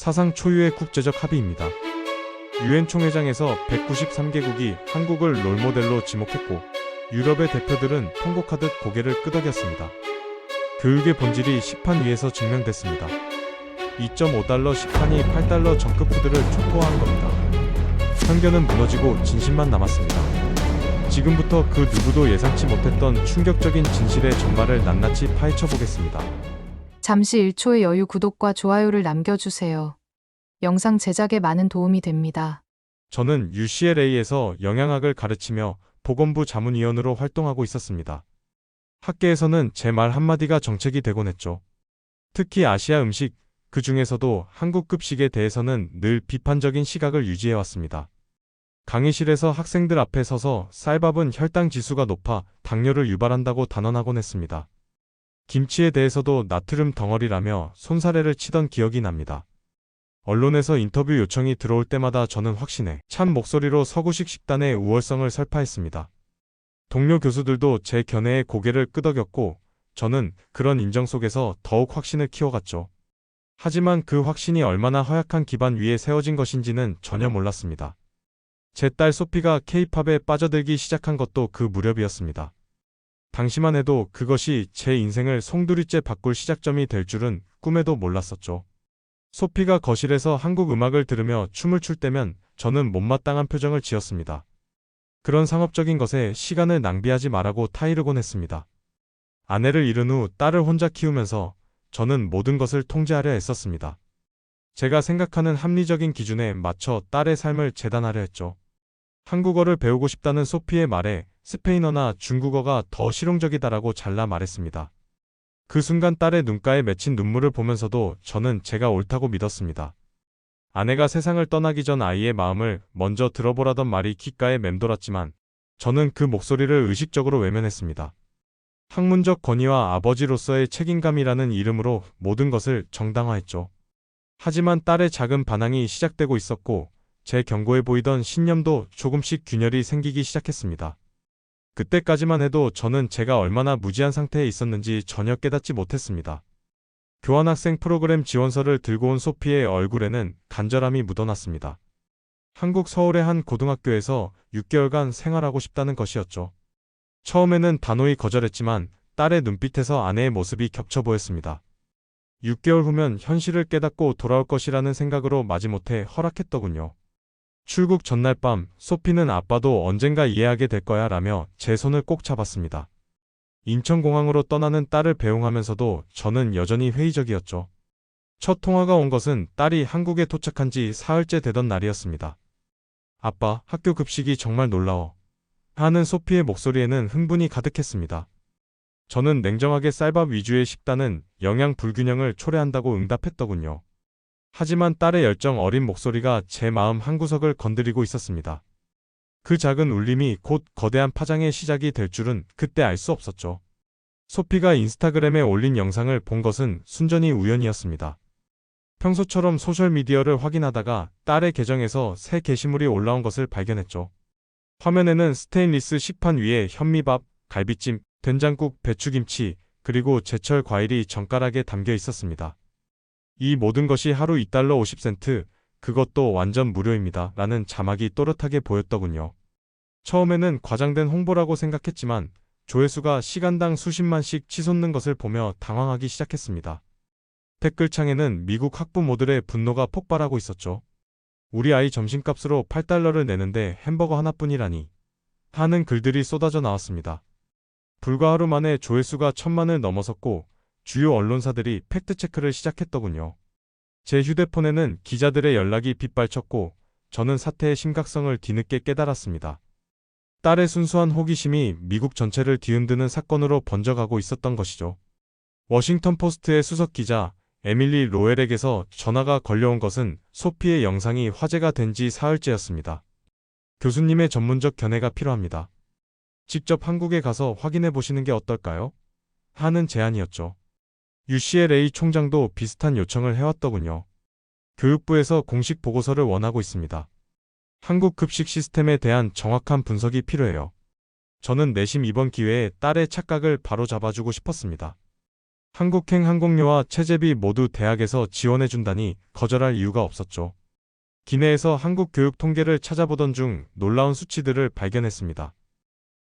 사상 초유의 국제적 합의입니다. 유엔 총회장에서 193개국이 한국을 롤모델로 지목했고 유럽의 대표들은 통곡하듯 고개를 끄덕였습니다. 교육의 본질이 시판 위에서 증명됐습니다. 2.5달러 시판이 8달러 정급 푸드를 촉구한 겁니다. 편견은 무너지고 진심만 남았습니다. 지금부터 그 누구도 예상치 못했던 충격적인 진실의 전말을 낱낱이 파헤쳐 보겠습니다. 잠시 1초의 여유 구독과 좋아요를 남겨주세요. 영상 제작에 많은 도움이 됩니다. 저는 UCLA에서 영양학을 가르치며 보건부 자문위원으로 활동하고 있었습니다. 학계에서는 제 말 한마디가 정책이 되곤 했죠. 특히 아시아 음식, 그 중에서도 한국 급식에 대해서는 늘 비판적인 시각을 유지해왔습니다. 강의실에서 학생들 앞에 서서 쌀밥은 혈당 지수가 높아 당뇨를 유발한다고 단언하곤 했습니다. 김치에 대해서도 나트륨 덩어리라며 손사래를 치던 기억이 납니다. 언론에서 인터뷰 요청이 들어올 때마다 저는 확신에 찬 목소리로 서구식 식단의 우월성을 설파했습니다. 동료 교수들도 제 견해에 고개를 끄덕였고 저는 그런 인정 속에서 더욱 확신을 키워갔죠. 하지만 그 확신이 얼마나 허약한 기반 위에 세워진 것인지는 전혀 몰랐습니다. 제 딸 소피가 케이팝에 빠져들기 시작한 것도 그 무렵이었습니다. 당시만 해도 그것이 제 인생을 송두리째 바꿀 시작점이 될 줄은 꿈에도 몰랐었죠. 소피가 거실에서 한국 음악을 들으며 춤을 출 때면 저는 못마땅한 표정을 지었습니다. 그런 상업적인 것에 시간을 낭비하지 말라고 타이르곤 했습니다. 아내를 잃은 후 딸을 혼자 키우면서 저는 모든 것을 통제하려 애썼습니다. 제가 생각하는 합리적인 기준에 맞춰 딸의 삶을 재단하려 했죠. 한국어를 배우고 싶다는 소피의 말에 스페인어나 중국어가 더 실용적이다라고 잘라 말했습니다. 그 순간 딸의 눈가에 맺힌 눈물을 보면서도 저는 제가 옳다고 믿었습니다. 아내가 세상을 떠나기 전 아이의 마음을 먼저 들어보라던 말이 귓가에 맴돌았지만 저는 그 목소리를 의식적으로 외면했습니다. 학문적 권위와 아버지로서의 책임감이라는 이름으로 모든 것을 정당화했죠. 하지만 딸의 작은 반항이 시작되고 있었고 제 경고해 보이던 신념도 조금씩 균열이 생기기 시작했습니다. 그때까지만 해도 저는 제가 얼마나 무지한 상태에 있었는지 전혀 깨닫지 못했습니다. 교환학생 프로그램 지원서를 들고 온 소피의 얼굴에는 간절함이 묻어났습니다. 한국 서울의 한 고등학교에서 6개월간 생활하고 싶다는 것이었죠. 처음에는 단호히 거절했지만 딸의 눈빛에서 아내의 모습이 겹쳐 보였습니다. 6개월 후면 현실을 깨닫고 돌아올 것이라는 생각으로 마지못해 허락했더군요. 출국 전날 밤 소피는 아빠도 언젠가 이해하게 될 거야 라며 제 손을 꼭 잡았습니다. 인천공항으로 떠나는 딸을 배웅하면서도 저는 여전히 회의적이었죠. 첫 통화가 온 것은 딸이 한국에 도착한 지 사흘째 되던 날이었습니다. 아빠, 학교 급식이 정말 놀라워. 하는 소피의 목소리에는 흥분이 가득했습니다. 저는 냉정하게 쌀밥 위주의 식단은 영양 불균형을 초래한다고 응답했더군요. 하지만 딸의 열정 어린 목소리가 제 마음 한구석을 건드리고 있었습니다. 그 작은 울림이 곧 거대한 파장의 시작이 될 줄은 그때 알 수 없었죠. 소피가 인스타그램에 올린 영상을 본 것은 순전히 우연이었습니다. 평소처럼 소셜미디어를 확인하다가 딸의 계정에서 새 게시물이 올라온 것을 발견했죠. 화면에는 스테인리스 식판 위에 현미밥, 갈비찜, 된장국, 배추김치, 그리고 제철 과일이 정가락에 담겨 있었습니다. 이 모든 것이 하루 2달러 50센트, 그것도 완전 무료입니다. 라는 자막이 또렷하게 보였더군요. 처음에는 과장된 홍보라고 생각했지만 조회수가 시간당 수십만씩 치솟는 것을 보며 당황하기 시작했습니다. 댓글창에는 미국 학부모들의 분노가 폭발하고 있었죠. 우리 아이 점심값으로 8달러를 내는데 햄버거 하나뿐이라니. 하는 글들이 쏟아져 나왔습니다. 불과 하루 만에 조회수가 천만을 넘어섰고 주요 언론사들이 팩트체크를 시작했더군요. 제 휴대폰에는 기자들의 연락이 빗발쳤고 저는 사태의 심각성을 뒤늦게 깨달았습니다. 딸의 순수한 호기심이 미국 전체를 뒤흔드는 사건으로 번져가고 있었던 것이죠. 워싱턴 포스트의 수석 기자 에밀리 로엘에게서 전화가 걸려온 것은 소피의 영상이 화제가 된 지 사흘째였습니다. 교수님의 전문적 견해가 필요합니다. 직접 한국에 가서 확인해 보시는 게 어떨까요? 하는 제안이었죠. UCLA 총장도 비슷한 요청을 해왔더군요. 교육부에서 공식 보고서를 원하고 있습니다. 한국 급식 시스템에 대한 정확한 분석이 필요해요. 저는 내심 이번 기회에 딸의 착각을 바로 잡아주고 싶었습니다. 한국행 항공료와 체제비 모두 대학에서 지원해준다니 거절할 이유가 없었죠. 기내에서 한국 교육 통계를 찾아보던 중 놀라운 수치들을 발견했습니다.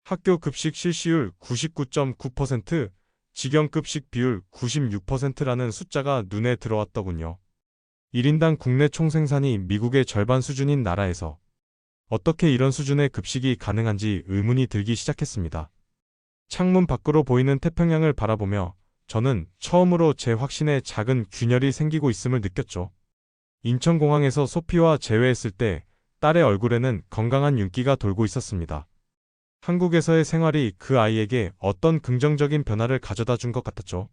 학교 급식 실시율 99.9%, 직영급식 비율 96%라는 숫자가 눈에 들어왔더군요. 1인당 국내 총생산이 미국의 절반 수준인 나라에서 어떻게 이런 수준의 급식이 가능한지 의문이 들기 시작했습니다. 창문 밖으로 보이는 태평양을 바라보며 저는 처음으로 제 확신에 작은 균열이 생기고 있음을 느꼈죠. 인천공항에서 소피와 재회했을 때 딸의 얼굴에는 건강한 윤기가 돌고 있었습니다. 한국에서의 생활이 그 아이에게 어떤 긍정적인 변화를 가져다 준 것 같았죠.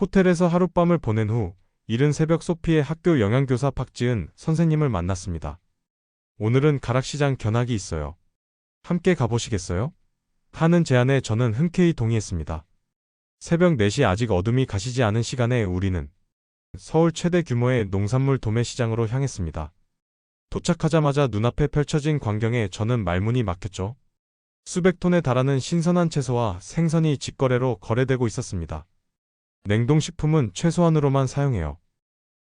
호텔에서 하룻밤을 보낸 후 이른 새벽 소피의 학교 영양교사 박지은 선생님을 만났습니다. 오늘은 가락시장 견학이 있어요. 함께 가보시겠어요? 하는 제안에 저는 흔쾌히 동의했습니다. 새벽 4시 아직 어둠이 가시지 않은 시간에 우리는 서울 최대 규모의 농산물 도매 시장으로 향했습니다. 도착하자마자 눈앞에 펼쳐진 광경에 저는 말문이 막혔죠. 수백 톤에 달하는 신선한 채소와 생선이 직거래로 거래되고 있었습니다. 냉동식품은 최소한으로만 사용해요.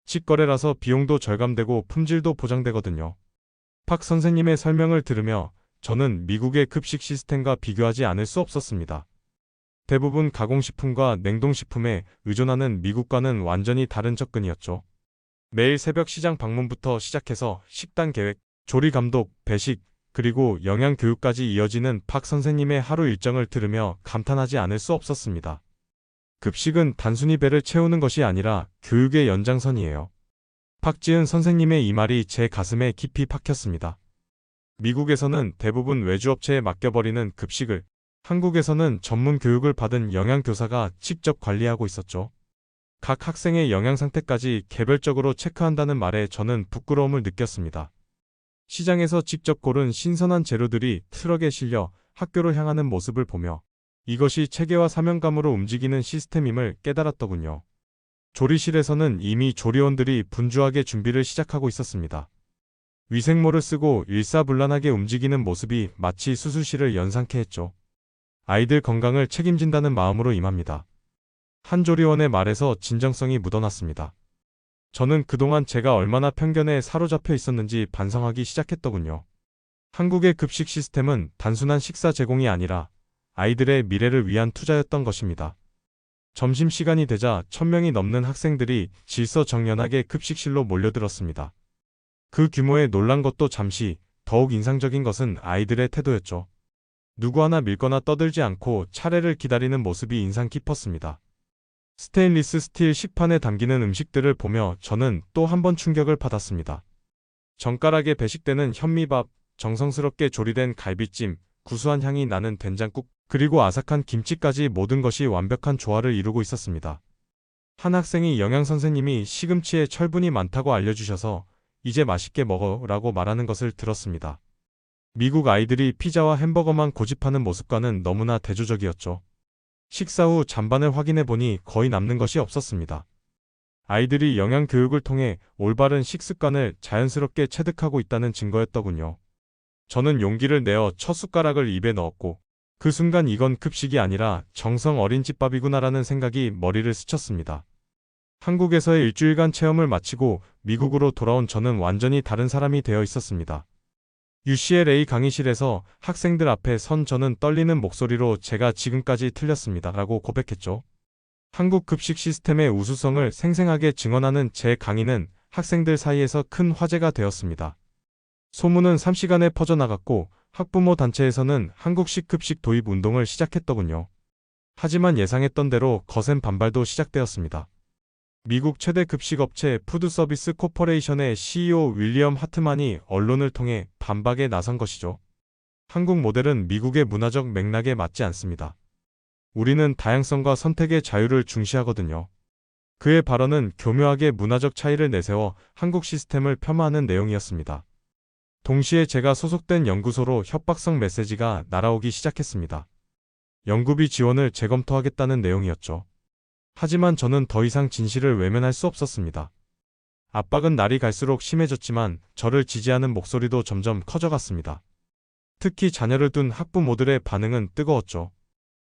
직거래라서 비용도 절감되고 품질도 보장되거든요. 박 선생님의 설명을 들으며 저는 미국의 급식 시스템과 비교하지 않을 수 없었습니다. 대부분 가공식품과 냉동식품에 의존하는 미국과는 완전히 다른 접근이었죠. 매일 새벽 시장 방문부터 시작해서 식단 계획, 조리 감독, 배식, 그리고 영양 교육까지 이어지는 박 선생님의 하루 일정을 들으며 감탄하지 않을 수 없었습니다. 급식은 단순히 배를 채우는 것이 아니라 교육의 연장선이에요. 박지은 선생님의 이 말이 제 가슴에 깊이 박혔습니다. 미국에서는 대부분 외주업체에 맡겨버리는 급식을 한국에서는 전문 교육을 받은 영양교사가 직접 관리하고 있었죠. 각 학생의 영양 상태까지 개별적으로 체크한다는 말에 저는 부끄러움을 느꼈습니다. 시장에서 직접 고른 신선한 재료들이 트럭에 실려 학교로 향하는 모습을 보며 이것이 체계와 사명감으로 움직이는 시스템임을 깨달았더군요. 조리실에서는 이미 조리원들이 분주하게 준비를 시작하고 있었습니다. 위생모를 쓰고 일사불란하게 움직이는 모습이 마치 수술실을 연상케 했죠. 아이들 건강을 책임진다는 마음으로 임합니다. 한 조리원의 말에서 진정성이 묻어났습니다. 저는 그동안 제가 얼마나 편견에 사로잡혀 있었는지 반성하기 시작했더군요. 한국의 급식 시스템은 단순한 식사 제공이 아니라 아이들의 미래를 위한 투자였던 것입니다. 점심시간이 되자 천명이 넘는 학생들이 질서정연하게 급식실로 몰려들었습니다. 그 규모에 놀란 것도 잠시 더욱 인상적인 것은 아이들의 태도였죠. 누구 하나 밀거나 떠들지 않고 차례를 기다리는 모습이 인상 깊었습니다. 스테인리스 스틸 식판에 담기는 음식들을 보며 저는 또 한 번 충격을 받았습니다. 정가락에 배식되는 현미밥, 정성스럽게 조리된 갈비찜, 구수한 향이 나는 된장국, 그리고 아삭한 김치까지 모든 것이 완벽한 조화를 이루고 있었습니다. 한 학생이 영양 선생님이 시금치에 철분이 많다고 알려주셔서 이제 맛있게 먹어 라고 말하는 것을 들었습니다. 미국 아이들이 피자와 햄버거만 고집하는 모습과는 너무나 대조적이었죠. 식사 후 잔반을 확인해 보니 거의 남는 것이 없었습니다. 아이들이 영양 교육을 통해 올바른 식습관을 자연스럽게 체득하고 있다는 증거였더군요. 저는 용기를 내어 첫 숟가락을 입에 넣었고 그 순간 이건 급식이 아니라 정성 어린 집밥이구나라는 생각이 머리를 스쳤습니다. 한국에서의 일주일간 체험을 마치고 미국으로 돌아온 저는 완전히 다른 사람이 되어 있었습니다. UCLA 강의실에서 학생들 앞에 선 저는 떨리는 목소리로 제가 지금까지 틀렸습니다. 라고 고백했죠. 한국 급식 시스템의 우수성을 생생하게 증언하는 제 강의는 학생들 사이에서 큰 화제가 되었습니다. 소문은 3시간에 퍼져나갔고 학부모 단체에서는 한국식 급식 도입 운동을 시작했더군요. 하지만 예상했던 대로 거센 반발도 시작되었습니다. 미국 최대 급식업체 푸드서비스 코퍼레이션의 CEO 윌리엄 하트만이 언론을 통해 반박에 나선 것이죠. 한국 모델은 미국의 문화적 맥락에 맞지 않습니다. 우리는 다양성과 선택의 자유를 중시하거든요. 그의 발언은 교묘하게 문화적 차이를 내세워 한국 시스템을 폄하하는 내용이었습니다. 동시에 제가 소속된 연구소로 협박성 메시지가 날아오기 시작했습니다. 연구비 지원을 재검토하겠다는 내용이었죠. 하지만 저는 더 이상 진실을 외면할 수 없었습니다. 압박은 날이 갈수록 심해졌지만 저를 지지하는 목소리도 점점 커져갔습니다. 특히 자녀를 둔 학부모들의 반응은 뜨거웠죠.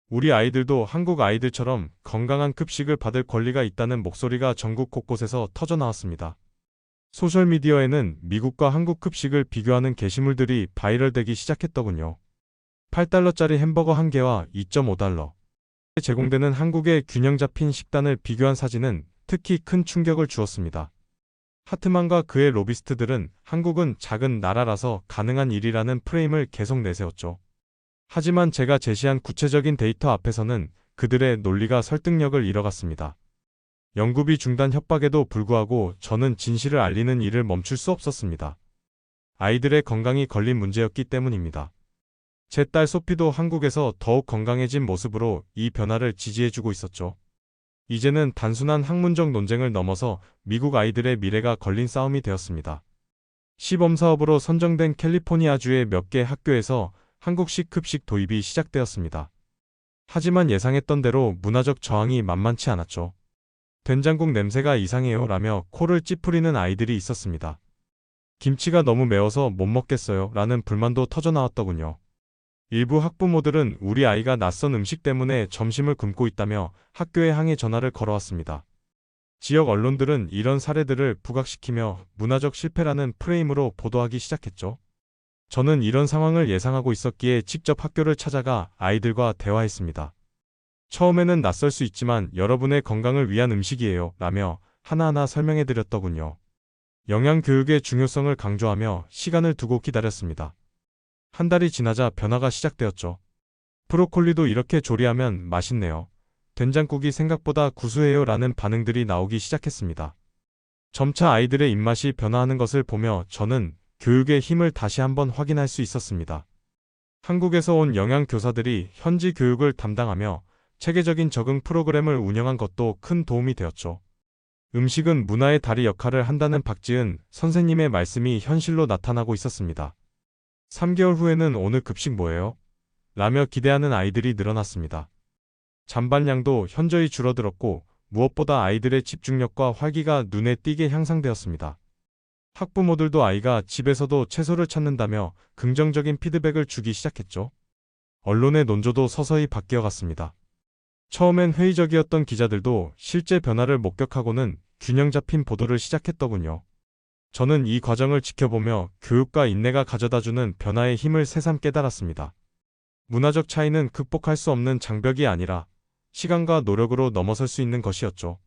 우리 아이들도 한국 아이들처럼 건강한 급식을 받을 권리가 있다는 목소리가 전국 곳곳에서 터져 나왔습니다. 소셜미디어에는 미국과 한국 급식을 비교하는 게시물들이 바이럴되기 시작했더군요. 8달러짜리 햄버거 한 개와 2.5달러. 제공되는 한국의 균형 잡힌 식단을 비교한 사진은 특히 큰 충격을 주었습니다. 하트만과 그의 로비스트들은 한국은 작은 나라라서 가능한 일이라는 프레임을 계속 내세웠죠. 하지만 제가 제시한 구체적인 데이터 앞에서는 그들의 논리가 설득력을 잃어갔습니다. 연구비 중단 협박에도 불구하고 저는 진실을 알리는 일을 멈출 수 없었습니다. 아이들의 건강이 걸린 문제였기 때문입니다. 제 딸 소피도 한국에서 더욱 건강해진 모습으로 이 변화를 지지해주고 있었죠. 이제는 단순한 학문적 논쟁을 넘어서 미국 아이들의 미래가 걸린 싸움이 되었습니다. 시범 사업으로 선정된 캘리포니아주의 몇 개 학교에서 한국식 급식 도입이 시작되었습니다. 하지만 예상했던 대로 문화적 저항이 만만치 않았죠. 된장국 냄새가 이상해요 라며 코를 찌푸리는 아이들이 있었습니다. 김치가 너무 매워서 못 먹겠어요 라는 불만도 터져 나왔더군요. 일부 학부모들은 우리 아이가 낯선 음식 때문에 점심을 굶고 있다며 학교에 항의 전화를 걸어왔습니다. 지역 언론들은 이런 사례들을 부각시키며 문화적 실패라는 프레임으로 보도하기 시작했죠. 저는 이런 상황을 예상하고 있었기에 직접 학교를 찾아가 아이들과 대화했습니다. 처음에는 낯설 수 있지만 여러분의 건강을 위한 음식이에요. 라며 하나하나 설명해 드렸더군요. 영양교육의 중요성을 강조하며 시간을 두고 기다렸습니다. 한 달이 지나자 변화가 시작되었죠. 브로콜리도 이렇게 조리하면 맛있네요. 된장국이 생각보다 구수해요. 라는 반응들이 나오기 시작했습니다. 점차 아이들의 입맛이 변화하는 것을 보며 저는 교육의 힘을 다시 한번 확인할 수 있었습니다. 한국에서 온 영양교사들이 현지 교육을 담당하며 체계적인 적응 프로그램을 운영한 것도 큰 도움이 되었죠. 음식은 문화의 다리 역할을 한다는 박지은 선생님의 말씀이 현실로 나타나고 있었습니다. 3개월 후에는 오늘 급식 뭐예요? 라며 기대하는 아이들이 늘어났습니다. 잔반량도 현저히 줄어들었고 무엇보다 아이들의 집중력과 활기가 눈에 띄게 향상되었습니다. 학부모들도 아이가 집에서도 채소를 찾는다며 긍정적인 피드백을 주기 시작했죠. 언론의 논조도 서서히 바뀌어갔습니다. 처음엔 회의적이었던 기자들도 실제 변화를 목격하고는 균형 잡힌 보도를 시작했더군요. 저는 이 과정을 지켜보며 교육과 인내가 가져다주는 변화의 힘을 새삼 깨달았습니다. 문화적 차이는 극복할 수 없는 장벽이 아니라 시간과 노력으로 넘어설 수 있는 것이었죠.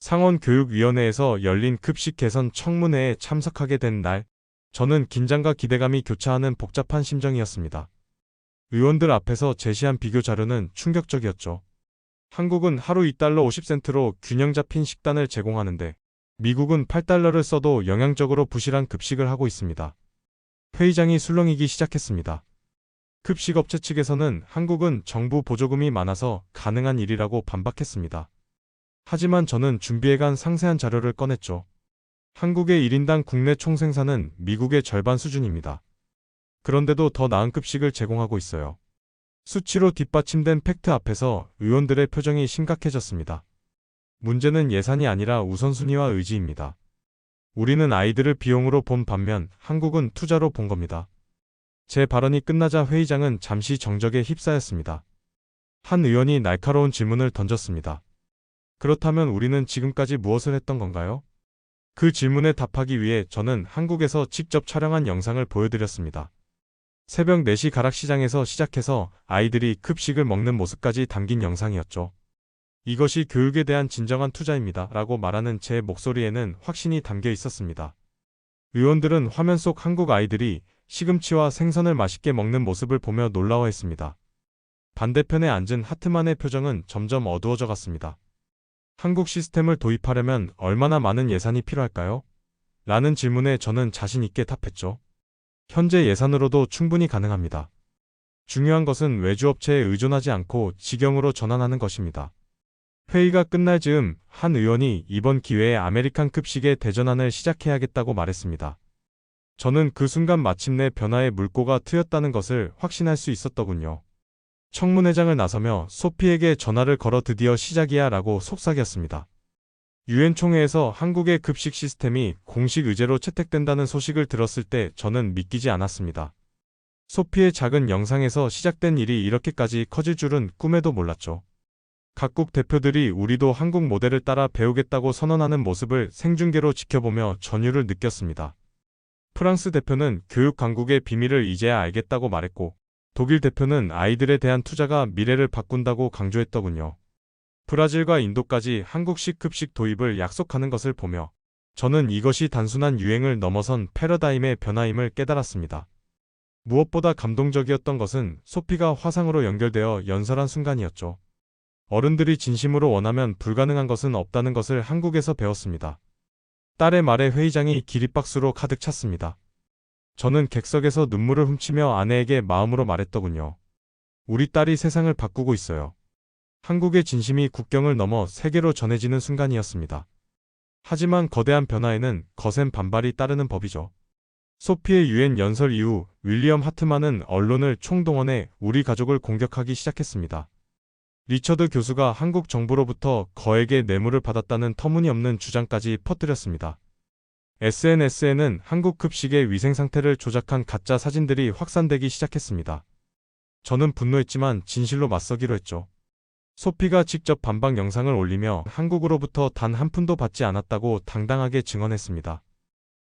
상원교육위원회에서 열린 급식 개선 청문회에 참석하게 된 날, 저는 긴장과 기대감이 교차하는 복잡한 심정이었습니다. 의원들 앞에서 제시한 비교 자료는 충격적이었죠. 한국은 하루 2달러 50센트로 균형 잡힌 식단을 제공하는데 미국은 8달러를 써도 영양적으로 부실한 급식을 하고 있습니다. 회의장이 술렁이기 시작했습니다. 급식업체 측에서는 한국은 정부 보조금이 많아서 가능한 일이라고 반박했습니다. 하지만 저는 준비해간 상세한 자료를 꺼냈죠. 한국의 1인당 국내 총생산은 미국의 절반 수준입니다. 그런데도 더 나은 급식을 제공하고 있어요. 수치로 뒷받침된 팩트 앞에서 의원들의 표정이 심각해졌습니다. 문제는 예산이 아니라 우선순위와 의지입니다. 우리는 아이들을 비용으로 본 반면 한국은 투자로 본 겁니다. 제 발언이 끝나자 회의장은 잠시 정적에 휩싸였습니다. 한 의원이 날카로운 질문을 던졌습니다. 그렇다면 우리는 지금까지 무엇을 했던 건가요? 그 질문에 답하기 위해 저는 한국에서 직접 촬영한 영상을 보여드렸습니다. 새벽 4시 가락시장에서 시작해서 아이들이 급식을 먹는 모습까지 담긴 영상이었죠. 이것이 교육에 대한 진정한 투자입니다. 라고 말하는 제 목소리에는 확신이 담겨 있었습니다. 의원들은 화면 속 한국 아이들이 시금치와 생선을 맛있게 먹는 모습을 보며 놀라워했습니다. 반대편에 앉은 하트만의 표정은 점점 어두워져 갔습니다. 한국 시스템을 도입하려면 얼마나 많은 예산이 필요할까요? 라는 질문에 저는 자신 있게 답했죠. 현재 예산으로도 충분히 가능합니다. 중요한 것은 외주업체에 의존하지 않고 직영으로 전환하는 것입니다. 회의가 끝날 즈음 한 의원이 이번 기회에 아메리칸 급식의 대전환을 시작해야겠다고 말했습니다. 저는 그 순간 마침내 변화의 물꼬가 트였다는 것을 확신할 수 있었더군요. 청문회장을 나서며 소피에게 전화를 걸어 드디어 시작이야 라고 속삭였습니다. 유엔 총회에서 한국의 급식 시스템이 공식 의제로 채택된다는 소식을 들었을 때 저는 믿기지 않았습니다. 소피의 작은 영상에서 시작된 일이 이렇게까지 커질 줄은 꿈에도 몰랐죠. 각국 대표들이 우리도 한국 모델을 따라 배우겠다고 선언하는 모습을 생중계로 지켜보며 전율을 느꼈습니다. 프랑스 대표는 교육 강국의 비밀을 이제야 알겠다고 말했고, 독일 대표는 아이들에 대한 투자가 미래를 바꾼다고 강조했더군요. 브라질과 인도까지 한국식 급식 도입을 약속하는 것을 보며 저는 이것이 단순한 유행을 넘어선 패러다임의 변화임을 깨달았습니다. 무엇보다 감동적이었던 것은 소피가 화상으로 연결되어 연설한 순간이었죠. 어른들이 진심으로 원하면 불가능한 것은 없다는 것을 한국에서 배웠습니다. 딸의 말에 회의장이 기립박수로 가득 찼습니다. 저는 객석에서 눈물을 훔치며 아내에게 마음으로 말했더군요. 우리 딸이 세상을 바꾸고 있어요. 한국의 진심이 국경을 넘어 세계로 전해지는 순간이었습니다. 하지만 거대한 변화에는 거센 반발이 따르는 법이죠. 소피의 유엔 연설 이후 윌리엄 하트만은 언론을 총동원해 우리 가족을 공격하기 시작했습니다. 리처드 교수가 한국 정부로부터 거액의 뇌물을 받았다는 터무니없는 주장까지 퍼뜨렸습니다. SNS에는 한국 급식의 위생 상태를 조작한 가짜 사진들이 확산되기 시작했습니다. 저는 분노했지만 진실로 맞서기로 했죠. 소피가 직접 반박 영상을 올리며 한국으로부터 단 한 푼도 받지 않았다고 당당하게 증언했습니다.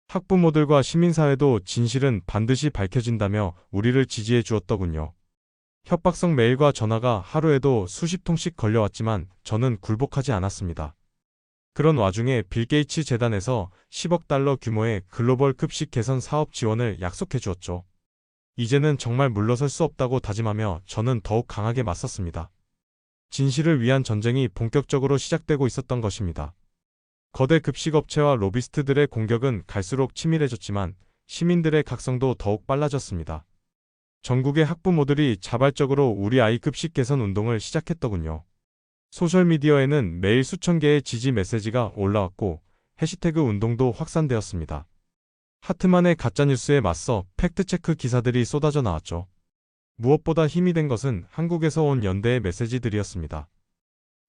학부모들과 시민사회도 진실은 반드시 밝혀진다며 우리를 지지해 주었더군요. 협박성 메일과 전화가 하루에도 수십 통씩 걸려왔지만 저는 굴복하지 않았습니다. 그런 와중에 빌 게이츠 재단에서 10억 달러 규모의 글로벌 급식 개선 사업 지원을 약속해 주었죠. 이제는 정말 물러설 수 없다고 다짐하며 저는 더욱 강하게 맞섰습니다. 진실을 위한 전쟁이 본격적으로 시작되고 있었던 것입니다. 거대 급식업체와 로비스트들의 공격은 갈수록 치밀해졌지만 시민들의 각성도 더욱 빨라졌습니다. 전국의 학부모들이 자발적으로 우리 아이 급식 개선 운동을 시작했더군요. 소셜미디어에는 매일 수천 개의 지지 메시지가 올라왔고 해시태그 운동도 확산되었습니다. 하트만의 가짜뉴스에 맞서 팩트체크 기사들이 쏟아져 나왔죠. 무엇보다 힘이 된 것은 한국에서 온 연대의 메시지들이었습니다.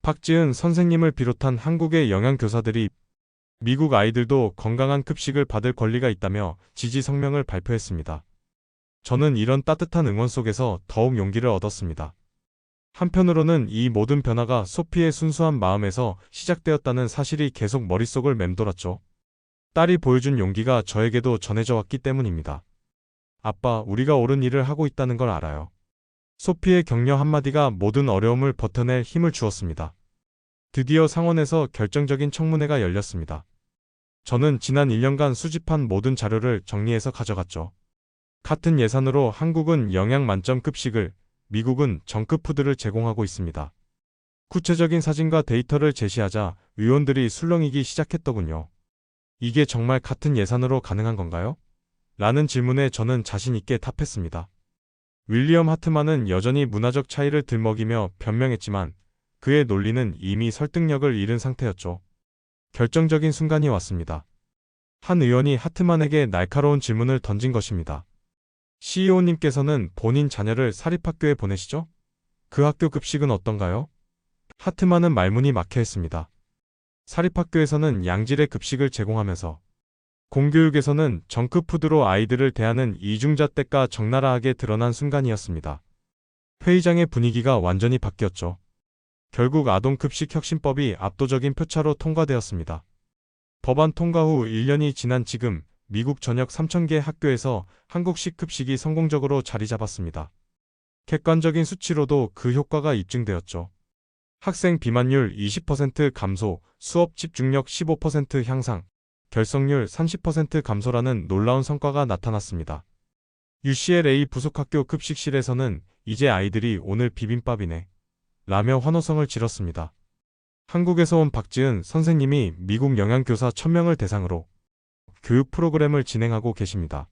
박지은 선생님을 비롯한 한국의 영양교사들이 미국 아이들도 건강한 급식을 받을 권리가 있다며 지지 성명을 발표했습니다. 저는 이런 따뜻한 응원 속에서 더욱 용기를 얻었습니다. 한편으로는 이 모든 변화가 소피의 순수한 마음에서 시작되었다는 사실이 계속 머릿속을 맴돌았죠. 딸이 보여준 용기가 저에게도 전해져 왔기 때문입니다. 아빠, 우리가 옳은 일을 하고 있다는 걸 알아요. 소피의 격려 한마디가 모든 어려움을 버텨낼 힘을 주었습니다. 드디어 상원에서 결정적인 청문회가 열렸습니다. 저는 지난 1년간 수집한 모든 자료를 정리해서 가져갔죠. 같은 예산으로 한국은 영양 만점 급식을, 미국은 정급 푸드를 제공하고 있습니다. 구체적인 사진과 데이터를 제시하자 의원들이 술렁이기 시작했더군요. 이게 정말 같은 예산으로 가능한 건가요? 라는 질문에 저는 자신있게 답했습니다. 윌리엄 하트만은 여전히 문화적 차이를 들먹이며 변명했지만 그의 논리는 이미 설득력을 잃은 상태였죠. 결정적인 순간이 왔습니다. 한 의원이 하트만에게 날카로운 질문을 던진 것입니다. CEO님께서는 본인 자녀를 사립학교에 보내시죠? 그 학교 급식은 어떤가요? 하트만은 말문이 막혀 있습니다. 사립학교에서는 양질의 급식을 제공하면서 공교육에서는 정크푸드로 아이들을 대하는 이중잣대가 적나라하게 드러난 순간이었습니다. 회의장의 분위기가 완전히 바뀌었죠. 결국 아동급식 혁신법이 압도적인 표차로 통과되었습니다. 법안 통과 후 1년이 지난 지금 미국 전역 3,000개 학교에서 한국식 급식이 성공적으로 자리 잡았습니다. 객관적인 수치로도 그 효과가 입증되었죠. 학생 비만율 20% 감소, 수업 집중력 15% 향상, 결석률 30% 감소라는 놀라운 성과가 나타났습니다. UCLA 부속학교 급식실에서는 이제 아이들이 오늘 비빔밥이네. 라며 환호성을 질렀습니다. 한국에서 온 박지은 선생님이 미국 영양교사 1000명을 대상으로 교육 프로그램을 진행하고 계십니다.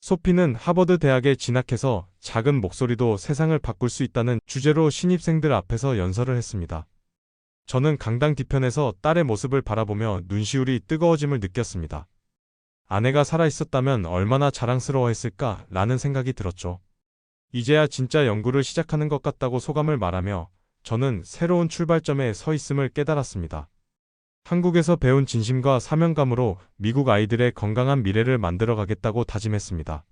소피는 하버드 대학에 진학해서 작은 목소리도 세상을 바꿀 수 있다는 주제로 신입생들 앞에서 연설을 했습니다. 저는 강당 뒤편에서 딸의 모습을 바라보며 눈시울이 뜨거워짐을 느꼈습니다. 아내가 살아있었다면 얼마나 자랑스러워했을까 라는 생각이 들었죠. 이제야 진짜 연구를 시작하는 것 같다고 소감을 말하며 저는 새로운 출발점에 서 있음을 깨달았습니다. 한국에서 배운 진심과 사명감으로 미국 아이들의 건강한 미래를 만들어 가겠다고 다짐했습니다.